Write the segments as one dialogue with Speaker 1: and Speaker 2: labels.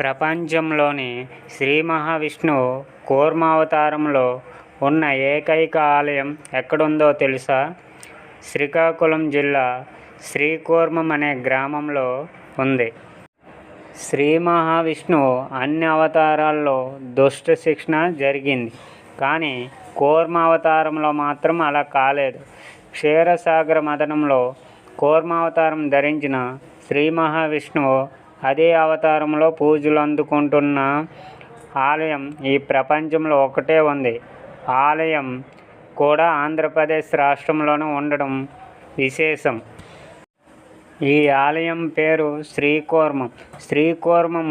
Speaker 1: ప్రపంచంలోని శ్రీ మహావిష్ణువు కూర్మావతారంలో ఉన్న ఏకైక ఆలయం ఎక్కడుందో తెలుసా? శ్రీకాకుళం జిల్లా శ్రీకూర్మం అనే గ్రామంలో ఉంది. శ్రీ మహావిష్ణువు అన్ని అవతారాల్లో దుష్ట శిక్షణ జరిగింది. కానీ కూర్మావతారంలో మాత్రం అలా కాలేదు. క్షీరసాగర మదనంలో కూర్మావతారం ధరించిన శ్రీ మహావిష్ణువు అదే అవతారంలో పూజలు అందుకుంటున్న ఆలయం ఈ ప్రపంచంలో ఒకటే ఉంది. ఆలయం కూడా ఆంధ్రప్రదేశ్ రాష్ట్రంలోనే ఉండడం విశేషం. ఈ ఆలయం పేరు శ్రీకూర్మం. శ్రీకూర్మం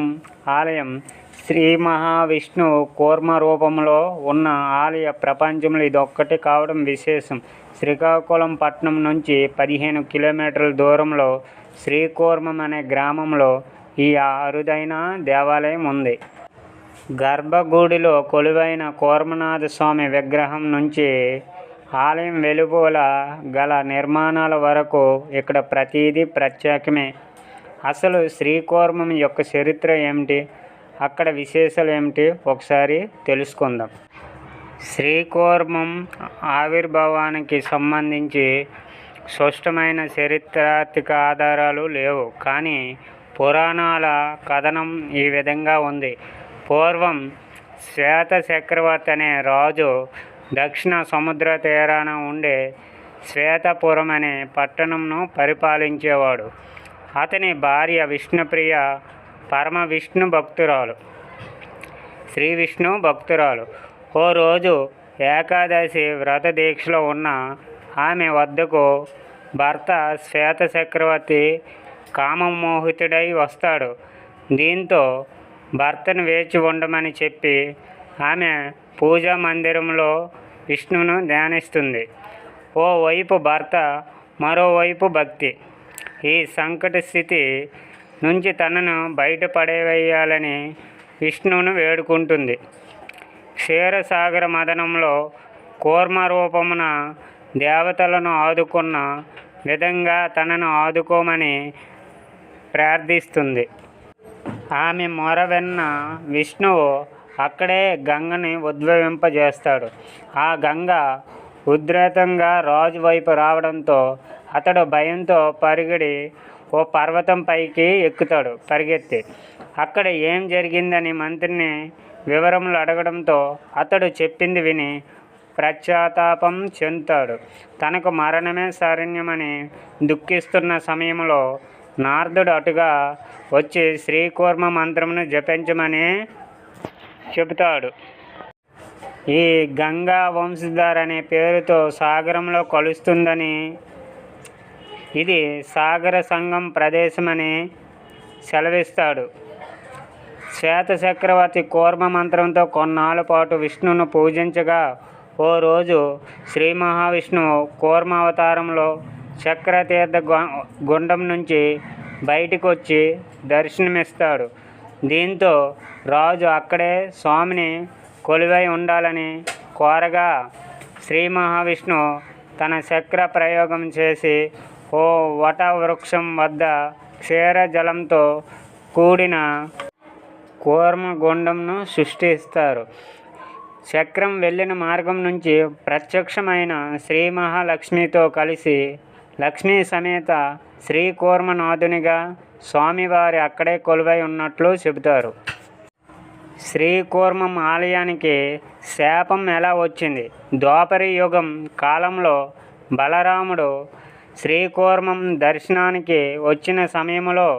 Speaker 1: ఆలయం శ్రీ మహావిష్ణువు కూర్మ రూపంలో ఉన్న ఆలయ ప్రపంచంలో ఇదొక్కటి కావడం విశేషం. శ్రీకాకుళం పట్టణం నుంచి పదిహేను కిలోమీటర్ల దూరంలో శ్రీకూర్మం అనే గ్రామంలో ఈ అరుదైన దేవాలయం ఉంది. గర్భగుడిలో కొలువైన కూర్మనాథ స్వామి విగ్రహం నుంచి ఆలయం వెలుపల గల నిర్మాణాల వరకు ఇక్కడ ప్రతీది ప్రత్యేకమే. అసలు శ్రీకూర్మం యొక్క చరిత్ర ఏమిటి? అక్కడ విశేషాలు ఏమిటి? ఒకసారి తెలుసుకుందాం. శ్రీకూర్మం ఆవిర్భావానికి సంబంధించి స్పష్టమైన చరిత్రాత్మక ఆధారాలు లేవు. కానీ పురాణాల కథనం ఈ విధంగా ఉంది. పూర్వం శ్వేత చక్రవర్తి అనే రాజు దక్షిణ సముద్ర తీరాన ఉండే శ్వేతపురం అనే పట్టణంను పరిపాలించేవాడు. అతని భార్య విష్ణుప్రియ పరమ విష్ణు భక్తురాలు. శ్రీ విష్ణు భక్తురాలు. ఓ రోజు ఏకాదశి వ్రత దీక్షలో ఉన్న ఆమె వద్దకు భర్త శ్వేత చక్రవర్తి కామమోహితుడై వస్తాడు. దీంతో భర్తను వేచి ఉండమని చెప్పి ఆమె పూజా మందిరంలో విష్ణువును ధ్యానిస్తుంది. ఓవైపు భర్త మరోవైపు భక్తి. ఈ సంకట స్థితి నుంచి తనను బయటపడేవేయాలని విష్ణువును వేడుకుంటుంది. క్షీరసాగర మదనంలో కూర్మ రూపమున దేవతలను ఆదుకున్న విధంగా తనను ఆదుకోమని ప్రార్థిస్తుంది. ఆమె మొర విన్న విష్ణువు అక్కడే గంగని ఉద్భవింపజేస్తాడు. ఆ గంగ ఉద్రేతంగా రాజు వైపు రావడంతో అతడు భయంతో పరిగడి ఓ పర్వతం పైకి ఎక్కుతాడు పరిగెత్తి. అక్కడ ఏం జరిగిందని మంత్రిని వివరములు అడగడంతో అతడు చెప్పింది విని పశ్చాత్తాపం చెందుతాడు. తనకు మరణమే శరణ్యమని దుఃఖిస్తున్న సమయంలో నారదుడు అటుగా వచ్చి శ్రీకూర్మ మంత్రమును జపించమని చెబుతాడు. ఈ గంగా వంశధార్ అనే పేరుతో సాగరంలో కలుస్తుందని ఇది సాగర సంగం ప్రదేశమని సెలవిస్తాడు. శ్వేత చక్రవర్తి కూర్మ మంత్రంతో కొన్నాళ్ళ పాటు విష్ణును పూజించగా ఓ రోజు శ్రీ మహావిష్ణువు కూర్మ అవతారంలో చక్రతీర్థ గుండం నుంచి బయటకు వచ్చి దర్శనమిస్తాడు. దీంతో రాజు అక్కడే స్వామిని కొలువై ఉండాలని కోరగా శ్రీ మహావిష్ణు తన చక్ర ప్రయోగం చేసి ఓ వట వృక్షం వద్ద క్షీర జలంతో కూడిన కూర్మగుండంను సృష్టిస్తారు. చక్రం వెళ్ళిన మార్గం నుంచి ప్రత్యక్షమైన శ్రీ మహాలక్ష్మితో కలిసి లక్ష్మీ సమేత శ్రీ కూర్మనాథునిగా స్వామివారి అక్కడే కొలువై ఉన్నట్లు చెబుతారు. శ్రీకూర్మం ఆలయానికి శాపం ఎలా వచ్చింది? ద్వాపరి యుగం కాలంలో బలరాముడు శ్రీకూర్మం దర్శనానికి వచ్చిన సమయంలో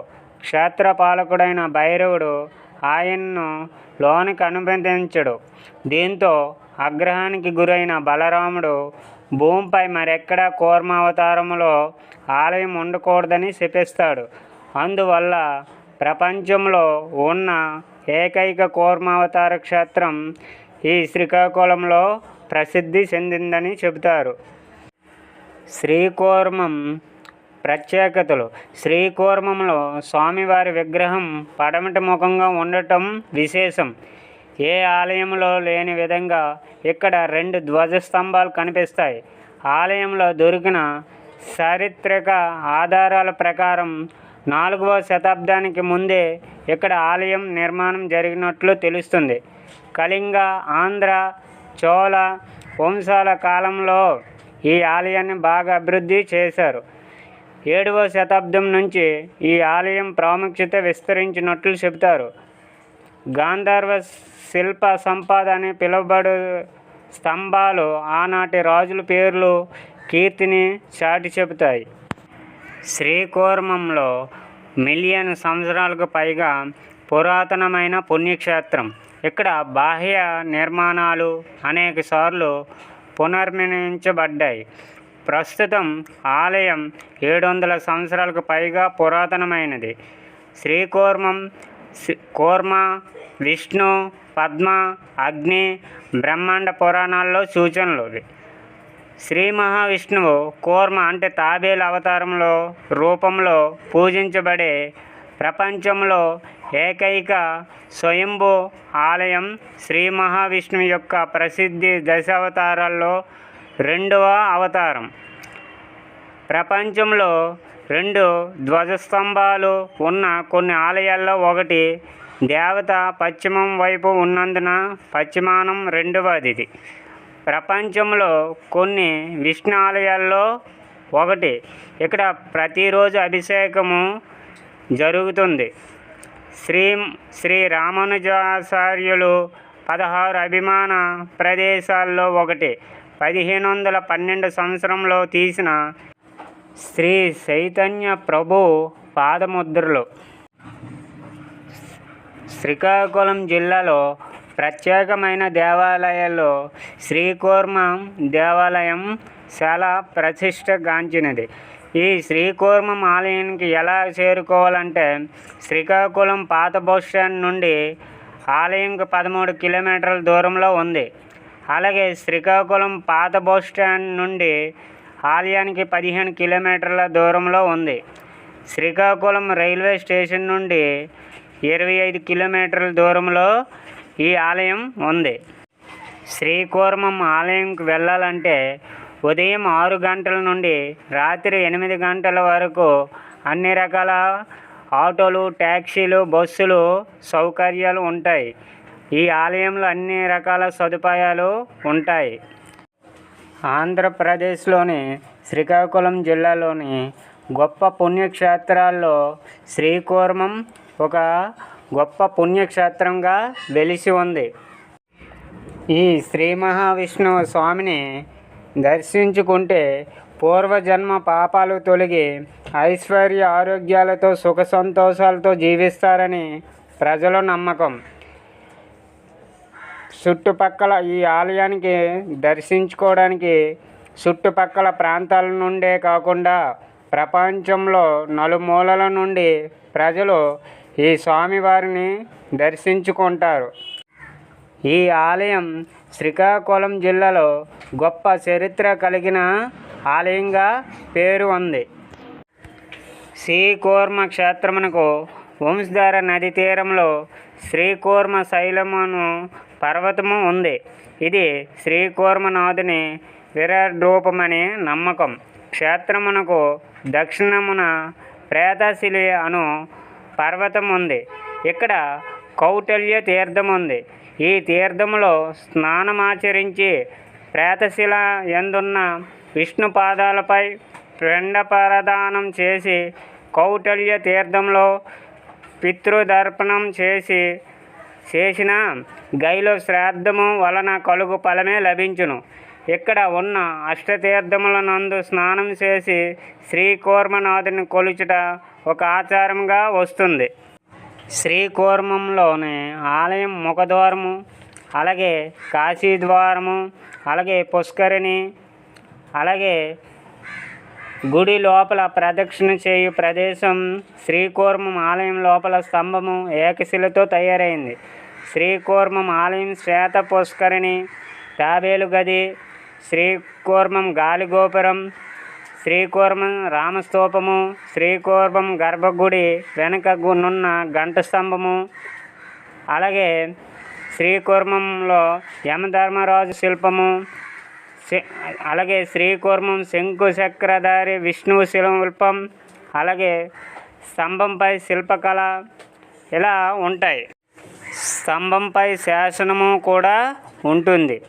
Speaker 1: క్షేత్రపాలకుడైన భైరవుడు ఆయన్ను లోనికి అనుమతించడు దీంతో ఆగ్రహానికి గురైన బలరాముడు భూమిపై మరెక్కడా అవతారంలో ఆలయం ఉండకూడదని శపిస్తాడు అందువల్ల ప్రపంచంలో ఉన్న ఏకైక కూర్మావతార క్షేత్రం ఈ శ్రీకాకుళంలో ప్రసిద్ధి చెందిందని చెబుతారు. శ్రీకూర్మం ప్రత్యేకతలు. శ్రీకూర్మంలో స్వామివారి విగ్రహం పడమటి ముఖంగా ఉండటం విశేషం. ఏ ఆలయంలో లేని విధంగా ఇక్కడ రెండు ధ్వజస్తంభాలు కనిపిస్తాయి. ఆలయంలో దొరికిన చారిత్రక ఆధారాల ప్రకారం నాలుగవ శతాబ్దానికి ముందే ఇక్కడ ఆలయం నిర్మాణం జరిగినట్లు తెలుస్తుంది. కళింగ ఆంధ్ర చోళ వంశాల కాలంలో ఈ ఆలయాన్ని బాగా అభివృద్ధి చేశారు. ఏడవ శతాబ్దం నుంచి ఈ ఆలయం ప్రాముఖ్యత విస్తరించినట్లు చెబుతారు. గాంధర్వ శిల్ప సంపద అని పిలువబడు స్తంభాలు ఆనాటి రాజుల పేర్లు కీర్తిని చాటి చెబుతాయి. శ్రీకూర్మంలో మిలియన్ సంవత్సరాలకు పైగా పురాతనమైన పుణ్యక్షేత్రం. ఇక్కడ బాహ్య నిర్మాణాలు అనేక సార్లు పునర్మించబడ్డాయి ప్రస్తుతం ఆలయం ఏడు వందల సంవత్సరాలకు పైగా పురాతనమైనది. శ్రీకూర్మం కూర్మ విష్ణు పద్మ అగ్ని బ్రహ్మాండ పురాణాల్లో సూచనలు ఇవి. శ్రీ మహావిష్ణువు కూర్మ అంటే తాబేలు అవతారంలో రూపంలో పూజించబడే ప్రపంచంలో ఏకైక స్వయంభూ ఆలయం శ్రీ మహావిష్ణువు యొక్క ప్రసిద్ధి దశావతారాల్లో రెండవ అవతారం ప్రపంచంలో రెండు ధ్వజస్తంభాలు ఉన్న కొన్ని ఆలయాల్లో ఒకటి దేవత పశ్చిమం వైపు ఉన్నందున పశ్చిమానం రెండవది ప్రపంచంలో కొన్ని విష్ణు ఆలయాల్లో ఒకటి. ఇక్కడ ప్రతిరోజు అభిషేకము జరుగుతుంది. శ్రీ శ్రీ రామానుజాచార్యులు పదహారు అభిమాన ప్రదేశాల్లో ఒకటి. పదిహేను వందల పన్నెండు సంవత్సరంలో తీసిన శ్రీ చైతన్య ప్రభు పాదముద్రలు. శ్రీకాకుళం జిల్లాలో ప్రత్యేకమైన దేవాలయాల్లో శ్రీకూర్మ దేవాలయం చాలా ప్రతిష్టగాంచినది ఈ శ్రీకూర్మం ఆలయానికి ఎలా చేరుకోవాలంటే శ్రీకాకుళం పాత బస్ స్టాండ్ నుండి ఆలయంకి పదమూడు కిలోమీటర్ల దూరంలో ఉంది. అలాగే శ్రీకాకుళం పాత బస్ స్టాండ్ నుండి ఆలయానికి పదిహేను కిలోమీటర్ల దూరంలో ఉంది. శ్రీకాకుళం రైల్వే స్టేషన్ నుండి ఇరవై ఐదు కిలోమీటర్ల దూరంలో ఈ ఆలయం ఉంది. శ్రీకూర్మం ఆలయంకు వెళ్ళాలంటే ఉదయం ఆరు గంటల నుండి రాత్రి ఎనిమిది గంటల వరకు అన్ని రకాల ఆటోలు ట్యాక్సీలు బస్సులు సౌకర్యాలు ఉంటాయి. ఈ ఆలయంలో అన్ని రకాల సదుపాయాలు ఉంటాయి. ఆంధ్రప్రదేశ్లోని శ్రీకాకుళం జిల్లాలోని గొప్ప పుణ్యక్షేత్రాల్లో శ్రీకూర్మం ఒక గొప్ప పుణ్యక్షేత్రంగా వెలిసి ఉంది. ఈ శ్రీ మహావిష్ణువు స్వామిని దర్శించుకుంటే పూర్వజన్మ పాపాలు తొలగి ఐశ్వర్య ఆరోగ్యాలతో సుఖ సంతోషాలతో జీవిస్తారని ప్రజల నమ్మకం. చుట్టుపక్కల ఈ ఆలయానికి దర్శించుకోవడానికి చుట్టుపక్కల ప్రాంతాల నుండే కాకుండా ప్రపంచంలో నలుమూలల నుండి ప్రజలు ఈ స్వామివారిని దర్శించుకుంటారు. ఈ ఆలయం శ్రీకాకుళం జిల్లాలో గొప్ప చరిత్ర కలిగిన ఆలయంగా పేరు ఉంది. శ్రీకూర్మ క్షేత్రమునకు వంశధార నది తీరంలో శ్రీకూర్మ శైలమును పర్వతము ఉంది. ఇది శ్రీకూర్మనాథుని విరాట్ రూపమని నమ్మకం. క్షేత్రమునకు దక్షిణమున ప్రేతశిలి అను పర్వతం ఉంది ఇక్కడ కౌటల్య తీర్థం ఉంది ఈ తీర్థములో స్నానమాచరించి ప్రేతశిల ఎందున్న విష్ణు పాదాలపై ప్రదానం చేసి కౌటల్య తీర్థంలో పితృదర్పణం చేసి చేసిన గైలో శ్రాద్ధము వలన కలుగు ఫలమే లభించును. ఇక్కడ ఉన్న అష్టతీర్థముల నందు స్నానం చేసి శ్రీకూర్మనాథుని కొలుచుట ఒక ఆచారంగా వస్తుంది. శ్రీకూర్మంలోని ఆలయం ముఖద్వారము అలాగే కాశీద్వారము అలాగే పుష్కరిణి అలాగే గుడి లోపల ప్రదక్షిణ చేయు ప్రదేశం శ్రీకూర్మం ఆలయం లోపల స్తంభము ఏకశిలతో తయారైంది. శ్రీకూర్మం ఆలయం శ్వేత పుష్కరిణి తాబేలు గది శ్రీకూర్మం గాలిగోపురం శ్రీకూర్మం రామస్తూపము శ్రీకూర్మం గర్భగుడి వెనుక గు- నున్న గంట స్తంభము అలాగే శ్రీకూర్మంలో యమధర్మరాజు శిల్పము అలాగే శ్రీకూర్మం శంకు చక్రధారి విష్ణువు శిల్పం అలాగే స్తంభంపై శిల్పకళ ఇలా ఉంటాయి. స్తంభంపై శాసనము కూడా ఉంటుంది.